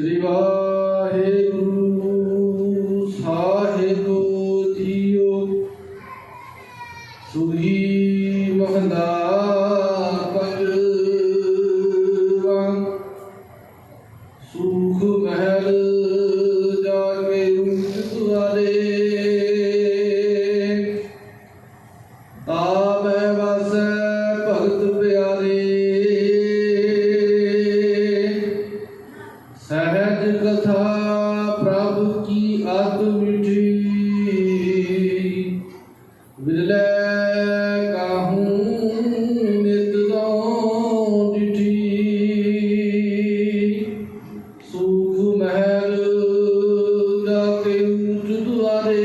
ਸ੍ਰੀ ਵਾਹਿਗੁਰੂ ਸਾਹਿਬ JIO. Suhi ਮਹਲਾ ਪੰਜਵਾ ਸੁਖ ਵਿਰਲੇ ਕਾਹੂ ਨਿਤ ਦੋ ਡਿਠੀ ਸੁਖ ਮਹਿਲ ਦਾ ਕੇ ਉੱਚ ਦੁਆਰੇ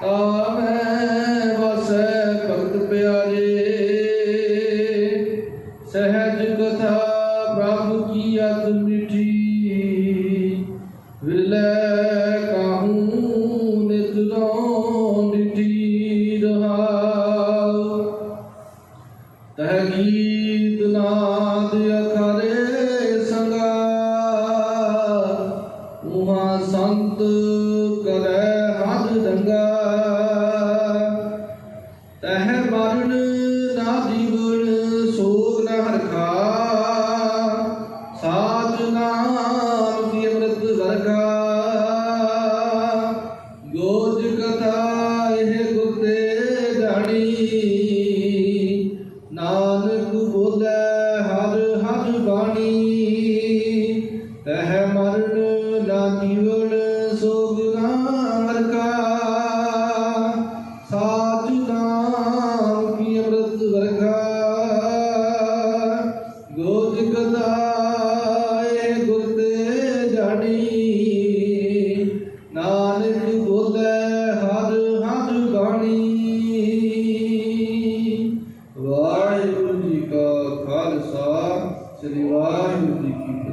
ਤਾਮੈ ਵਸੈ ਭਗਤ ਪਿਆਰੇ ਸਹਿਜ ਕਥਾ ਪ੍ਰਭ ਕੀ ਅਤ ਮਿਠੀ ਵਿਰਲੇ ਤਹ ਗੀਤ ਨਾਦ ਅਖਰੇ ਸੰਗਾ, ਉਮਾ ਸੰਤ ਕਰੈ ਹਦ ਦੰਗਾ। ਤਹ ਮਰਨ ਨਾ ਜੀਵਨ ਸੋਗ ਨਾ ਹਰਖਾ, ਸਾਧ ਨਾਮ ਕੀ ਅੰਮ੍ਰਿਤ ਵਰਗਾ। ਨਾਨਕ ਬੋਲੇ, ਹਰ ਹਰ ਬਾਣੀ। ਤਹ ਮਰਨ ਨਾ ਜੀਵਨ, ਸੋਗ ਨਾ ਹਰਖਾ ਸਾਚ ਨਾਮ ਕੀ ਅੰਮ੍ਰਿਤ ਵਰਗਾ। ਗੋਜ ਗਦਾਏ Seria lá, meu